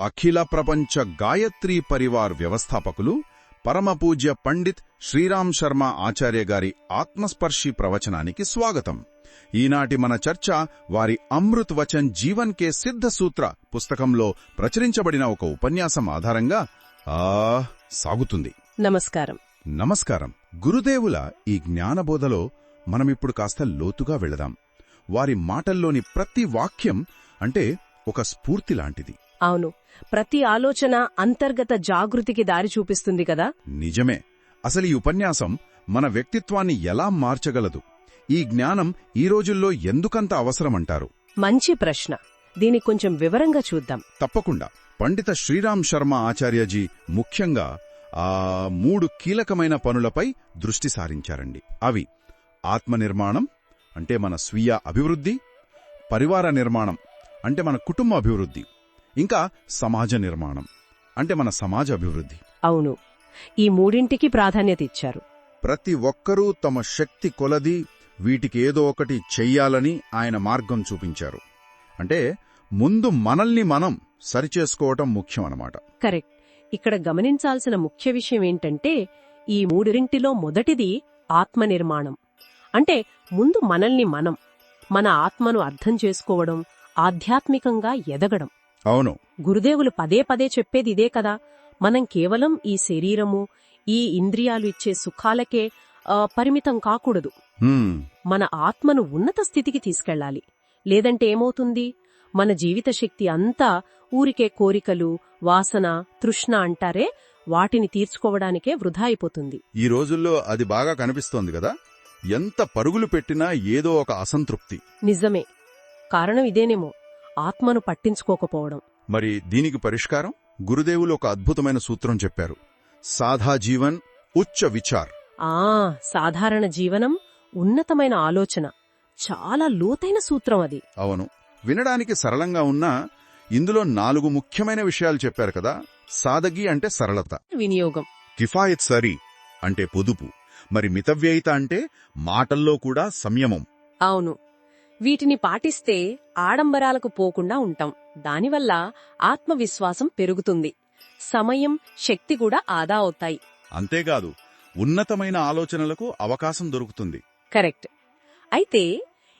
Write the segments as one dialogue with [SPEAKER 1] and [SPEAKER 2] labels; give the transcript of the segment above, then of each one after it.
[SPEAKER 1] అఖిల ప్రపంచ గాయత్రీ పరివార్ వ్యవస్థాపకులు పరమపూజ్య పండిత్ శ్రీరామ్ శర్మ ఆచార్య గారి ఆత్మస్పర్శి ప్రవచనానికి స్వాగతం. ఈనాటి మన చర్చ వారి అమృత్ వచన్ జీవన్ కే సిద్ధ సూత్ర పుస్తకంలో ప్రచురించబడిన ఒక ఉపన్యాసం ఆధారంగా ఆ సాగుతుంది.
[SPEAKER 2] నమస్కారం.
[SPEAKER 1] నమస్కారం. గురుదేవుల ఈ జ్ఞానబోధలో మనమిప్పుడు కాస్త లోతుగా వెళదాం. వారి మాటల్లోని ప్రతి వాక్యం అంటే ఒక స్ఫూర్తి లాంటిది.
[SPEAKER 2] అవును. ప్రతి ఆలోచన అంతర్గత జాగృతికి దారి చూపిస్తుంది కదా?
[SPEAKER 1] నిజమే. అసలు ఈ ఉపన్యాసం మన వ్యక్తిత్వాన్ని ఎలా మార్చగలదు? ఈ జ్ఞానం ఈ రోజుల్లో ఎందుకంత అవసరమంటారు?
[SPEAKER 2] మంచి ప్రశ్న. దీని కొంచెం వివరంగా చూద్దాం.
[SPEAKER 1] తప్పకుండా. పండిత శ్రీరామ్ శర్మ ఆచార్యజీ ముఖ్యంగా ఆ మూడు కీలకమైన పనులపై దృష్టి సారించారండి. అవి ఆత్మనిర్మాణం అంటే మన స్వీయ అభివృద్ధి పరివార నిర్మాణం అంటే మన కుటుంబ అభివృద్ధి. ఇంకా సమాజ నిర్మాణం అంటే మన సమాజ అభివృద్ధి.
[SPEAKER 2] అవును. ఈ మూడింటికి ప్రాధాన్యత ఇచ్చారు.
[SPEAKER 1] ప్రతి ఒక్కరూ తమ శక్తి కొలది వీటికి ఏదో ఒకటి చెయ్యాలని ఆయన మార్గం చూపించారు. అంటే ముందు మనల్ని మనం సరిచేసుకోవటం ముఖ్యం అన్నమాట
[SPEAKER 2] కరెక్ట్. ఇక్కడ గమనించాల్సిన ముఖ్య విషయం ఏంటంటే ఈ మూడింటిలో మొదటిది ఆత్మ నిర్మాణం అంటే ముందు మనల్ని మనం మన ఆత్మను అర్థం చేసుకోవడం ఆధ్యాత్మికంగా ఎదగడం.
[SPEAKER 1] అవును.
[SPEAKER 2] గురుదేవులు పదే పదే చెప్పేది ఇదే కదా. మనం కేవలం ఈ శరీరము ఈ ఇంద్రియాలు ఇచ్చే సుఖాలకే పరిమితం కాకూడదు. మన ఆత్మను ఉన్నత స్థితికి తీసుకెళ్ళాలి. లేదంటే ఏమవుతుంది? మన జీవిత శక్తి అంతా ఊరికే కోరికలు వాసన తృష్ణ అంటారే వాటిని తీర్చుకోవడానికే వృధా అయిపోతుంది.
[SPEAKER 1] ఈ రోజుల్లో అది బాగా కనిపిస్తోంది కదా. ఎంత పరుగులు పెట్టినా ఏదో ఒక అసంతృప్తి.
[SPEAKER 2] నిజమే. కారణం ఇదేనేమో. ఆత్మను పట్టించుకోకపోవడం.
[SPEAKER 1] మరి దీనికి పరిష్కారం? గురుదేవులు ఒక అద్భుతమైన సూత్రం చెప్పారు. సాధా జీవన్ ఉచ్చ విచార్.
[SPEAKER 2] ఆ సాధారణ జీవనం ఉన్నతమైన ఆలోచన. చాలా లోతైన సూత్రం అది.
[SPEAKER 1] అవును. వినడానికి సరళంగా ఉన్నా ఇందులో నాలుగు ముఖ్యమైన విషయాలు చెప్పారు కదా. సాదగి అంటే సరళత.
[SPEAKER 2] వినియోగం.
[SPEAKER 1] కిఫాయత్ సరి అంటే పొదుపు. మరి మితవ్యయిత అంటే మాటల్లో కూడా సంయమం.
[SPEAKER 2] అవును. వీటిని పాటిస్తే ఆడంబరాలకు పోకుండా ఉంటాం. దానివల్ల ఆత్మవిశ్వాసం పెరుగుతుంది. సమయం శక్తి కూడా ఆదా అవుతాయి.
[SPEAKER 1] అంతేకాదు ఉన్నతమైన ఆలోచనలకు అవకాశం దొరుకుతుంది.
[SPEAKER 2] కరెక్ట్. అయితే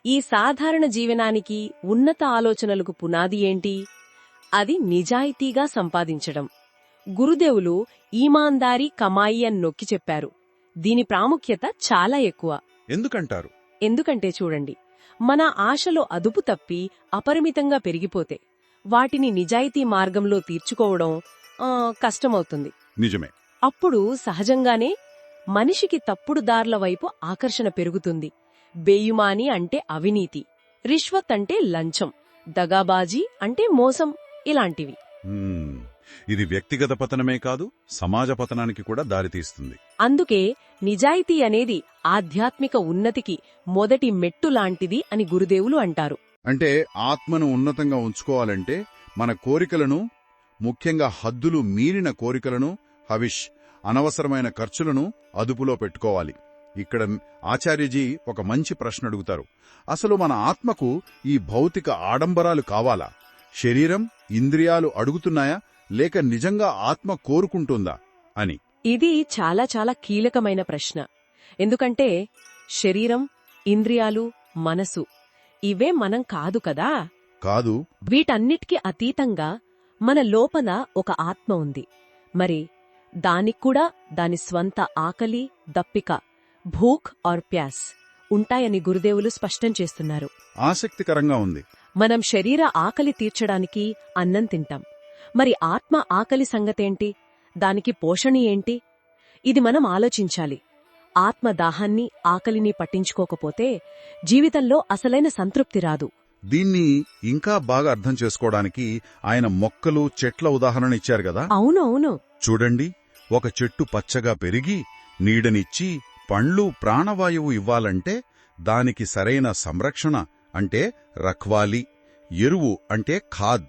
[SPEAKER 2] ఈ సాధారణ జీవనానికి ఉన్నత ఆలోచనలకు పునాది ఏంటి? అది నిజాయితీగా సంపాదించడం. గురుదేవులు ఈమాందారీ కమాయి అని నొక్కి చెప్పారు. దీని ప్రాముఖ్యత చాలా ఎక్కువ.
[SPEAKER 1] ఎందుకంటారు?
[SPEAKER 2] ఎందుకంటే చూడండి మన ఆశలో అదుపు తప్పి అపరిమితంగా పెరిగిపోతే వాటిని నిజాయితీ మార్గంలో తీర్చుకోవడం కష్టమవుతుంది.
[SPEAKER 1] నిజమే.
[SPEAKER 2] అప్పుడు సహజంగానే మనిషికి తప్పుడు దార్ల వైపు ఆకర్షణ పెరుగుతుంది. బేయుమాని అంటే అవినీతి రిష్వత్ అంటే లంచం దగాబాజీ అంటే మోసం ఇలాంటివి.
[SPEAKER 1] ఇది వ్యక్తిగత పతనమే కాదు సమాజ పతనానికి కూడా దారితీస్తుంది.
[SPEAKER 2] అందుకే నిజాయితీ అనేది ఆధ్యాత్మిక ఉన్నతికి మొదటి మెట్టు లాంటిది అని గురుదేవులు అంటారు.
[SPEAKER 1] అంటే ఆత్మను ఉన్నతంగా ఉంచుకోవాలంటే మన కోరికలను ముఖ్యంగా హద్దులు మీరిన కోరికలను హవిష్ అనవసరమైన ఖర్చులను అదుపులో పెట్టుకోవాలి. ఇక్కడ ఆచార్యజీ ఒక మంచి ప్రశ్న అడుగుతారు. అసలు మన ఆత్మకు ఈ భౌతిక ఆడంబరాలు కావాలా? శరీరం ఇంద్రియాలు అడుగుతున్నాయా? లేక నిజంగా ఆత్మ కోరుకుంటుందా? అని.
[SPEAKER 2] ఇది చాలా చాలా కీలకమైన ప్రశ్న. ఎందుకంటే శరీరం ఇంద్రియాలు మనసు ఇవే మనం కాదు కదా?
[SPEAKER 1] కాదు.
[SPEAKER 2] వీటన్నిటికీ అతీతంగా మన లోపల ఒక ఆత్మ ఉంది. మరి దానిక్కూడా దాని స్వంత ఆకలి దప్పిక భూక్ ఆర్ ప్యాస్ ఉంటాయని గురుదేవులు స్పష్టం చేస్తున్నారు.
[SPEAKER 1] ఆసక్తికరంగా ఉంది.
[SPEAKER 2] మనం శరీర ఆకలి తీర్చడానికి అన్నం తింటాం. మరి ఆత్మ ఆకలి సంగతేంటి? దానికి పోషణ ఏంటి? ఇది మనం ఆలోచించాలి. ఆత్మ దాహాన్ని ఆకలిని పట్టించుకోకపోతే జీవితంలో అసలైన సంతృప్తి రాదు.
[SPEAKER 1] దీన్ని ఇంకా బాగా అర్థం చేసుకోవడానికి ఆయన మొక్కలు చెట్ల ఉదాహరణ ఇచ్చారు కదా?
[SPEAKER 2] అవును అవును
[SPEAKER 1] చూడండి ఒక చెట్టు పచ్చగా పెరిగి నీడనిచ్చి పండ్లు ప్రాణవాయువు ఇవ్వాలంటే దానికి సరైన సంరక్షణ అంటే రఖ్వాలి ఎరువు అంటే ఖాద్.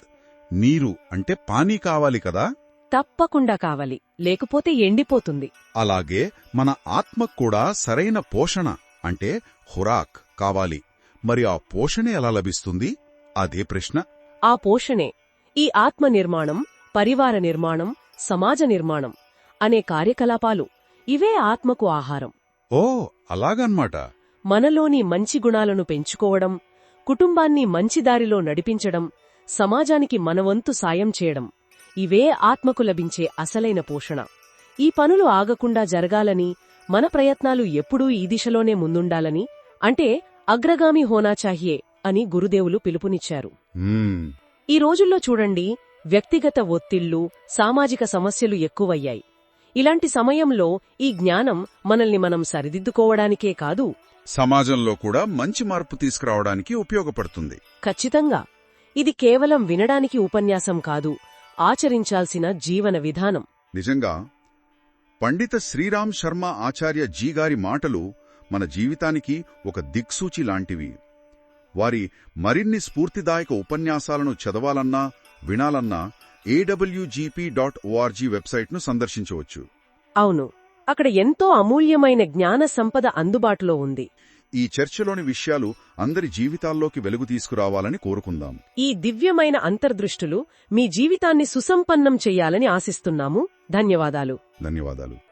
[SPEAKER 1] నీరు అంటే పానీ కావాలి కదా?
[SPEAKER 2] తప్పకుండా కావాలి. లేకపోతే ఎండిపోతుంది.
[SPEAKER 1] అలాగే మన ఆత్మకు కూడా సరైన పోషణ అంటే హురాక్ కావాలి. మరి ఆ పోషణ ఎలా లభిస్తుంది? అదే ప్రశ్న.
[SPEAKER 2] ఆ పోషణే ఈ ఆత్మ నిర్మాణం పరివార నిర్మాణం సమాజ నిర్మాణం అనే కార్యకలాపాలు. ఇవే ఆత్మకు ఆహారం.
[SPEAKER 1] ఓ అలాగన్మాట.
[SPEAKER 2] మనలోని మంచి గుణాలను పెంచుకోవడం కుటుంబాన్ని మంచి దారిలో నడిపించడం సమాజానికి మనవంతు సాయం చేయడం. ఇవే ఆత్మకు లభించే అసలైన పోషణ. ఈ పనులు ఆగకుండా జరగాలని మన ప్రయత్నాలు ఎప్పుడూ ఈ దిశలోనే ముందుండాలని అంటే అగ్రగామి హోనా చాహియే అని గురుదేవులు పిలుపునిచ్చారు. ఈ రోజుల్లో చూడండి వ్యక్తిగత ఒత్తిళ్ళు సామాజిక సమస్యలు ఎక్కువయ్యాయి. ఇలాంటి సమయంలో ఈ జ్ఞానం మనల్ని మనం సరిదిద్దుకోవడానికే కాదు
[SPEAKER 1] సమాజంలో కూడా మంచి మార్పు తీసుకురావడానికి ఉపయోగపడుతుంది.
[SPEAKER 2] ఖచ్చితంగా. ఇది కేవలం వినడానికి ఉపన్యాసం కాదు ఆచరించాల్సిన జీవన విధానం.
[SPEAKER 1] నిజంగా పండిత శ్రీరామ్ శర్మ ఆచార్య జీ గారి మాటలు మన జీవితానికి ఒక దిక్సూచి లాంటివి. వారి మరిన్ని స్ఫూర్తిదాయక ఉపన్యాసాలను చదవాలన్నా వినాలన్నా ఏడబ్ల్యూజీపీ డాట్ ఓఆర్జీ వెబ్సైట్ను సందర్శించవచ్చు.
[SPEAKER 2] అవును అక్కడ ఎంతో అమూల్యమైన జ్ఞాన సంపద అందుబాటులో ఉంది.
[SPEAKER 1] ఈ చర్చలోని విషయాలు అందరి జీవితాల్లోకి వెలుగు తీసుకురావాలని కోరుకుందాం.
[SPEAKER 2] ఈ దివ్యమైన అంతర్దృష్టులు మీ జీవితాన్ని సుసంపన్నం చెయ్యాలని ఆశిస్తున్నాము. ధన్యవాదాలు.
[SPEAKER 1] ధన్యవాదాలు.